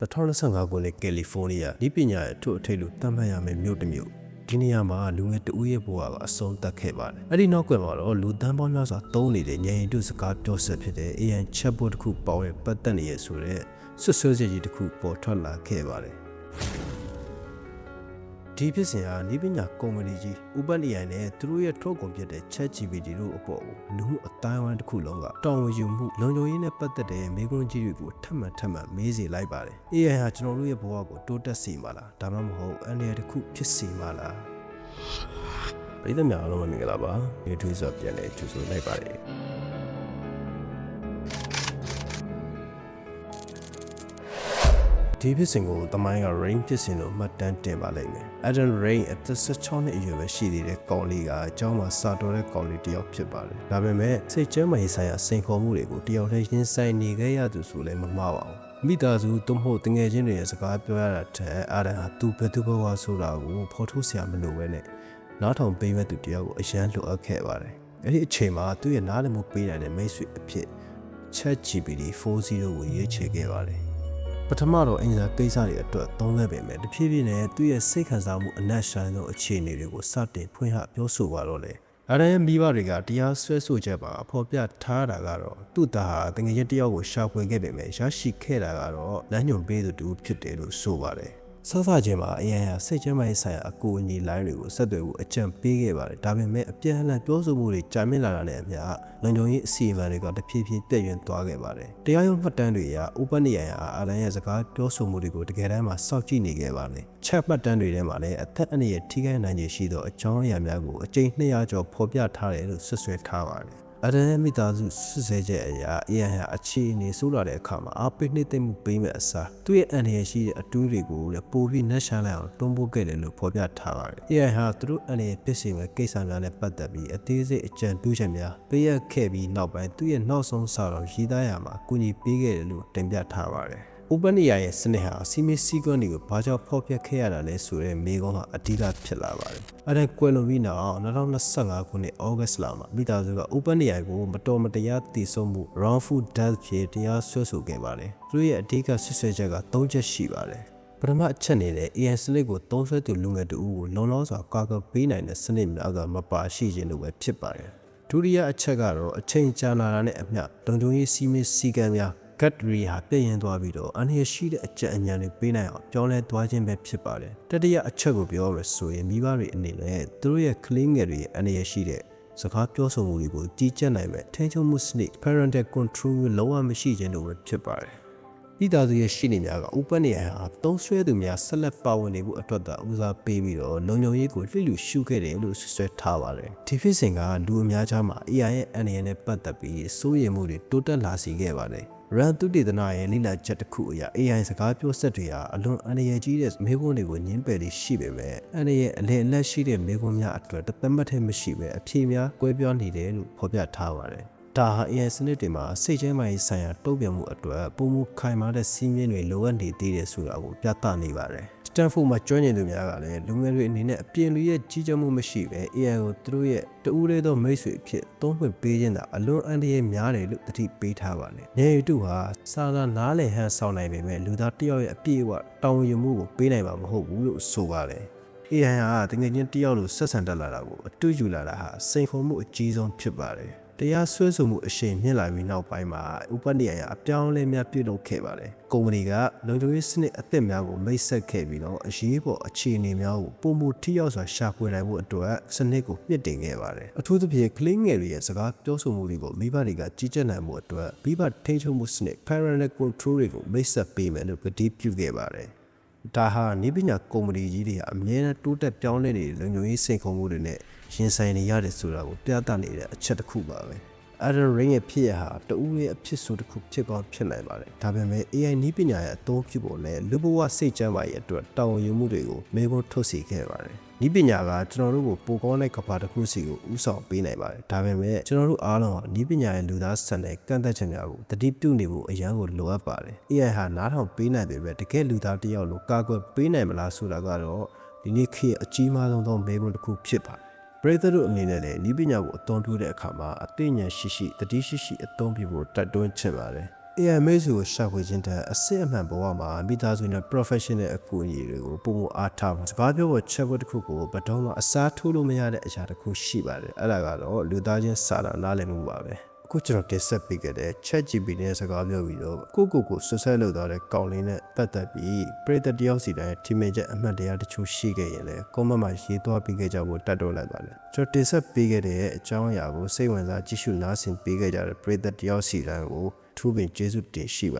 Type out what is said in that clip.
2025ခုနှစ်ကယ်လီဖိုးနီးယားဤပညာရဲ့အထွတ်အထိပ်လို့သတ်မှတ်ရမယ့်မြို့တစ်မြို့ဒီနေရာမှာလူငယ်တဦးရဲ့ဘဝကအဆုံးသတ်ခဲ့ပါတယ်။အဲ့ဒီနောက်ကွယ်မှာတော့လူတန်းပေါင်းများစွာသုံးနေတဲ့ညင်ရင်တုစကားပြောဆက်ဖြစ်တဲ့ AI chatbot တစ်ခုပေါင်းရဲ့ပတ်သက်နေရဆိုတဲ့ဆွဆွဲချက်ကြီးတစ်ခုပေါ်ထွက်လာခဲ့ပါတယ်။ ဒီဖြစ်စဉ်ဟာဤပညာကုမ္ပဏီကြီး OpenAI နဲ့သူတို့ရဲ့ထုတ်ကုန်ဖြစ်တဲ့ ChatGPT တို့အပေါ်ကိုလူမှုအတိုင်းအဝိုင်းတစ်ခုလုံးကတောင်းဝယူမှုလုံခြုံရေးနဲ့ပတ်သက်တဲ့မိကွန်းကြီးတွေကိုထပ်မံထပ်မံမေးစေလိုက်ပါတယ်။ AI ဟာကျွန်တော်တို့ရဲ့ဘဝကိုတိုးတက်စေမှာလားဒါမှမဟုတ်အန္တရာယ်တစ်ခုဖြစ်စေမှာလားပရိသတ်များအားလုံးပဲမင်္ဂလာပါဒီထွေးဆိုပြန်လဲကြိုဆိုလိုက်ပါတယ် ဒီဖြစ်စဉ်ကိုတမိုင်းက rain ဖြစ်စဉ်လို့မှတ်တမ်းတင်ပါလိမ့်မယ်။ Adam Rain အသက်16နှစ်အရွယ်ပဲရှိသေးတဲ့ကောင်လေးကအเจ้าမှာစာတော်တဲ့ကောင်လေးတစ်ယောက်ဖြစ်ပါတယ်။ဒါပေမဲ့စိတ်ကျမ်းမာရေးဆိုင်ရာစိန်ခေါ်မှုတွေကိုတယောက်တည်းရင်ဆိုင်နေခဲ့ရသူဆိုလည်းမမှားပါဘူး။မိသားစုသို့မဟုတ်တငယ်ချင်းတွေရဲ့စကားပြောရတာတဲ့အာရန်ဟာသူဘယ်သူဘဝဆိုတာကိုဖော်ထုတ်ဆရာမလိုပဲနဲ့နားထောင်ပေးမဲ့သူတယောက်ကိုအရန်လိုအပ်ခဲ့ပါတယ်။အဲ့ဒီအချိန်မှာသူ့ရဲ့နားလည်မှုပေးနိုင်တဲ့မိတ်ဆွေအဖြစ် ChatGPT 4.0ကိုရွေးချယ်ခဲ့ပါတယ်။ ပထမတော့အင်ဂျာကိစ္စတွေအတွက်သုံးခဲ့ပေမဲ့တဖြည်းဖြည်းနဲ့သူ့ရဲ့စိတ်ခံစားမှုအနက်ရှိုင်းသောအခြေအနေတွေကိုစတင်ဖွင့်ဟပြောဆိုပါတော့လေအရန်ရဲ့မိဘတွေကတရားဆွဲဆိုချက်ပါအဖော်ပြထားတာကတော့သူ့သားဟာတငယ်ချင်းတယောက်ကိုရှာဖွေခဲ့ပေမဲ့ရရှိခဲ့တာကတော့လမ်းညွှန်ပေးသူတူဖြစ်တယ်လို့ဆိုပါတယ် ဆဆချင်းမှာအရန်ဟာစိတ်ကျမ်းမာရေးဆိုင်ရာအကူအညီလိုင်းတွေကိုဆက်သွယ်ဖို့အကြံပေးခဲ့ပါတယ်ဒါပေမဲ့အပြန်အလှန်ပြောဆိုမှုတွေကြာမြင့်လာတာနဲ့အမျှလုံခြုံရေးအစီအမံတွေကတဖြည်းဖြည်းပြည့်ရွံ့သွားခဲ့ပါတယ်တရားရုံးမှတ်တမ်းတွေအရ OpenAI ဟာအရန်ရဲ့စကားပြောဆိုမှုတွေကိုတကယ်တမ်းမှာစောင့်ကြည့်နေခဲ့ပါတယ်ချက်မှတ်တမ်းတွေထဲမှာလည်းအသက်အန္တရာယ်ထိခိုက်နိုင်ခြေရှိသောအကြောင်းအရာများကိုအကြိမ်200ကျော်ဖော်ပြထားတယ်လို့ဆွဆွဲထားပါတယ် အရန်ရဲ့မိသားစုစစ်ဆေးချက်အရာ AI ဟာအခြေအနေဆိုးလာတဲ့အခါမှာအပိနှိမ့်သိမ့်မှုပေးမဲ့အစားသူ့ရဲ့အန္တရာယ်ရှိတဲ့အတူးတွေကိုလည်းပိုပြီးနှက်ရှားလိုက်အောင်တွန်းပို့ခဲ့တယ်လို့ဖော်ပြထားပါတယ်။ AI ဟာသူတို့အန္တရာယ်ဖြစ်စေမဲ့ကိစ္စများနဲ့ပတ်သက်ပြီးအသေးစိတ်အကြံပြုချက်များပေးရခဲ့ပြီးနောက်ပိုင်းသူ့ရဲ့နောက်ဆုံးစာတော်ရေးသားရမှာအကူအညီပေးခဲ့တယ်လို့တင်ပြထားပါတယ်။ OpenAI ရဲ့စနစ်ဟာစီမီစီကွန်တွေကိုဘာကြောင့်ဖော်ပြခဲ့ရတာလဲဆိုတဲ့မေးခွန်းဟာအဓိကဖြစ်လာပါတယ်။အဲဒါကွယ်လွန်ပြီးနောက်2025ခုနှစ် August လမှာမိသားစုက OpenAI ကိုမတော်မတရားတည်ဆုံမှု wrongful death ဖြစ်တရားစွဲဆိုခဲ့ပါတယ်။သူတို့ရဲ့အဓိကဆွဆွဲချက်က၃ချက်ရှိပါတယ်။ပထမအချက်အနေနဲ့ AI စနစ်ကိုသုံးစွဲသူလူငယ်တူကိုလုံလောက်စွာကာကွယ်ပေးနိုင်တဲ့စနစ်များကမပါရှိခြင်းလို့ပဲဖြစ်ပါတယ်။ဒုတိယအချက်ကတော့အချိန်ကြာလာတာနဲ့အမျှလုံခြုံရေးစီမင်းစည်းကမ်းများ gut ရီဟာပြည့်ရင်သွားပြီးတော့အနည်းရှိတဲ့အကြံအဉာဏ်တွေပေးနိုင်အောင်ပြောင်းလဲသွားခြင်းပဲဖြစ်ပါတယ်တတိယအချက်ကိုပြောရဆိုရင်မိဘတွေအနေနဲ့သူတို့ရဲ့ကလေးငယ်တွေရဲ့အနည်းရှိတဲ့စကားပြောဆိုမှုတွေကိုကြီးကြပ်နိုင်မဲ့ထိန်းချုပ်မှုစနစ် parental control လုံးဝမရှိခြင်းလို့ပဲဖြစ်ပါတယ်ဤသားစုရဲ့ရှိနေများက OpenAI ဟာသုံးဆွဲသူများဆက်လက်ပါဝင်နေမှုအတွက်သာဦးစားပေးပြီးတော့လုံခြုံရေးကိုလှစ်လူရှုခဲ့တယ်လို့ဆွဆွဲထားပါတယ်ဒီဖြစ်စဉ်ကလူအများကြားမှာ AI ရဲ့အန္တရာယ်နဲ့ပတ်သက်ပြီးစိုးရိမ်မှုတွေတိုးတက်လာစေခဲ့ပါတယ် ရန်သူတေသနာရဲ့လိလာချက်တစ်ခုအရ AI စကားပြောဆက်တွေဟာအလွန်အန္တရာယ်ကြီးတဲ့မေးခွန်းတွေကိုညှင်းပယ်လေးရှိပေမဲ့အန္တရာယ်အလယ်အလတ်ရှိတဲ့မေးခွန်းများအတွက်တသက်မထဲမရှိပဲအဖြေများကွဲပြားနေတယ်လို့ဖော်ပြထားပါတယ်။ဒါဟာ AI စနစ်တွေမှာစိတ်ကျန်းမာရေးဆိုင်ရာတုံ့ပြန်မှုအတွက်ပုံမှုခိုင်မာတဲ့စီးမြင်တွေလိုအပ်နေသေးတယ်ဆိုတာကိုပြသနေပါတယ်။ Stanford မှာကျွမ်းကျင်သူများကလည်းလူငယ်တွေအနေနဲ့အပြင်လူရဲ့ကြီးကြပ်မှုမရှိပဲ AI ကိုသူတို့ရဲ့တူးလေးသောမိတ်ဆွေအဖြစ်သုံးဖွင့်ပေးခြင်းသာအလွန်အန္တရာယ်များတယ်လို့တတိပေးထားပါတယ်။ညရီတုဟာစာသာနားလည်ဟန်ဆောင်နိုင်ပေမဲ့လူသားတစ်ယောက်ရဲ့အပြည့်အဝတောင်းယူမှုကိုပေးနိုင်မှာမဟုတ်ဘူးလို့ဆိုပါတယ်။ AI ဟာတကယ်ချင်းတယောက်လိုဆက်ဆံတက်လာတာကိုအတူယူလာတာဟာစိန်ခေါ်မှုအကြီးဆုံးဖြစ်ပါတယ်။ တရားစွဲဆိုမှုအရှိန်မြင့်လာပြီးနောက်ပိုင်းမှာ OpenAI အပြောင်းအလဲများပြုလုပ်ခဲ့ပါတယ်။ကုမ္ပဏီကလုံခြုံရေးစနစ်အသစ်များကိုမိတ်ဆက်ခဲ့ပြီးတော့အရေးပေါ်အခြေအနေများကိုပုံမှုထိရောက်စွာရှာဖွေနိုင်မှုအတွက်စနစ်ကိုမြင့်တင်ခဲ့ပါတယ်။အထူးသဖြင့်ကလေးငယ်တွေရဲ့စကားပြောဆိုမှုတွေကိုမိဘတွေကကြီးကြပ်နိုင်မှုအတွက်မိဘထိန်းချုပ်မှုစနစ် parental control တွေကိုမိတ်ဆက်ပေးမယ်လို့ကတိပြုခဲ့ပါတယ်။ ဒါဟာနိပညာကုမ္ပဏီကြီးတွေကအမြဲတမ်းတိုးတက်ပြောင်းလဲနေတဲ့လုံခြုံရေးစိန်ခေါ်မှုတွေနဲ့ရင်ဆိုင်နေရတယ်ဆိုတာကိုပြသနေတဲ့အချက်တစ်ခုပါပဲ။ Adam Ring ရဲ့ဖြစ်ရဟာတူဦးရဲ့အဖြစ်ဆိုတစ်ခုဖြစ်ကောင်းဖြစ်နိုင်ပါတယ်။ဒါပေမဲ့ AI နည်းပညာရဲ့အသုံးပြုပုံနဲ့လူဘဝစိတ်ကြမ်းပါရဲ့အတွက်တာဝန်ယူမှုတွေကိုမေးခွန်းထုတ်စေခဲ့ပါတယ်။နည်းပညာကကျွန်တော်တို့ကိုပိုကောင်းတဲ့ကဘာတစ်ခုစီကိုဥဆောင်ပေးနိုင်ပါတယ်။ဒါပေမဲ့ကျွန်တော်တို့အားလုံးဟာနည်းပညာရဲ့လူသားဆန်တဲ့ကန့်သက်ချက်များကိုတတိပြုနေဖို့အရန်ကိုလိုအပ်ပါတယ်။ AI ဟာနားထောင်ပေးနိုင်ပေမဲ့တကယ်လူသားတစ်ယောက်လိုကာကွယ်ပေးနိုင်မလားဆိုတာကတော့ဒီနေ့ခေတ်အကြီးမားဆုံးသောမေးခွန်းတစ်ခုဖြစ်ပါတယ် ပရိသတ်တို့အနေနဲ့လည်းဤပညာကိုအသုံးပြုတဲ့အခါမှာအသိဉာဏ်ရှိရှိတတိရှိရှိအသုံးပြုဖို့တိုက်တွန်းချင်ပါတယ်။ AI မေးစုကိုရှာဖွေခြင်းတဲ့အစစ်အမှန်ဘဝမှာမိသားစုနဲ့ professional အကူအညီတွေကိုပုံမအားထားပါစကားပြောဖို့ချက်ဖို့တစ်ခုကိုဘယ်တော့မှအစားထိုးလို့မရတဲ့အရာတစ်ခုရှိပါတယ်အဲ့ဒါကတော့လူသားချင်းစာနာနားလည်မှုပါပဲအ ခုကျွန်တော်တင်ဆက်ပေးခဲ့တဲ့ ChatGPT နဲ့စကားပြောပြီးတော့ကိုကိုကိုဆွဆက်လုပ်သွားတဲ့ကောင်းလေးနဲ့ပတ်သက်ပြီးပြည်သက်တယောက်စီတိုင်းထိမင်ချက်အမှတ်တရားတချို့ရှိခဲ့ရင်လည်း comment မှာရေးသွားပြီးခဲ့ကြဖို့တတ်တော့လိုက်ပါတယ်ကျွန်တော်တင်ဆက်ပေးခဲ့တဲ့အကြောင်းအရာကိုစိတ်ဝင်စားကြည့်ရှုနားဆင်ပေးခဲ့ကြတဲ့ပြည်သက်တယောက်စီတိုင်းကိုထူးပင်ကျေးဇူးတင်ရှိပါ